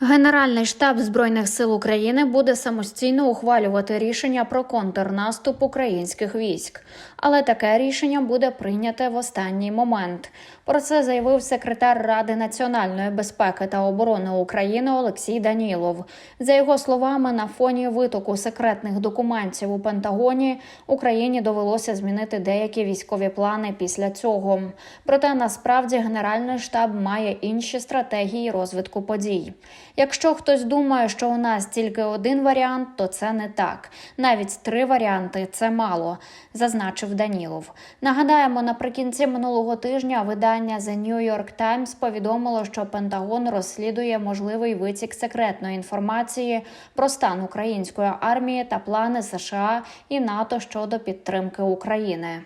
Генеральний штаб збройних сил України буде самостійно ухвалювати рішення про контрнаступ українських військ, але таке рішення буде прийняте в останній момент. Про це заявив секретар Ради національної безпеки та оборони України Олексій Данілов. За його словами, на фоні витоку секретних документів у Пентагоні Україні довелося змінити деякі військові плани після цього. Проте насправді Генеральний штаб має інші стратегії розвитку подій. Якщо хтось думає, що у нас тільки один варіант, то це не так. Навіть три варіанти це мало, зазначив Данілов. Нагадаємо, наприкінці минулого тижня видання The New York Times повідомило, що Пентагон розслідує можливий витік секретної інформації про стан української армії та плани США і НАТО щодо підтримки України.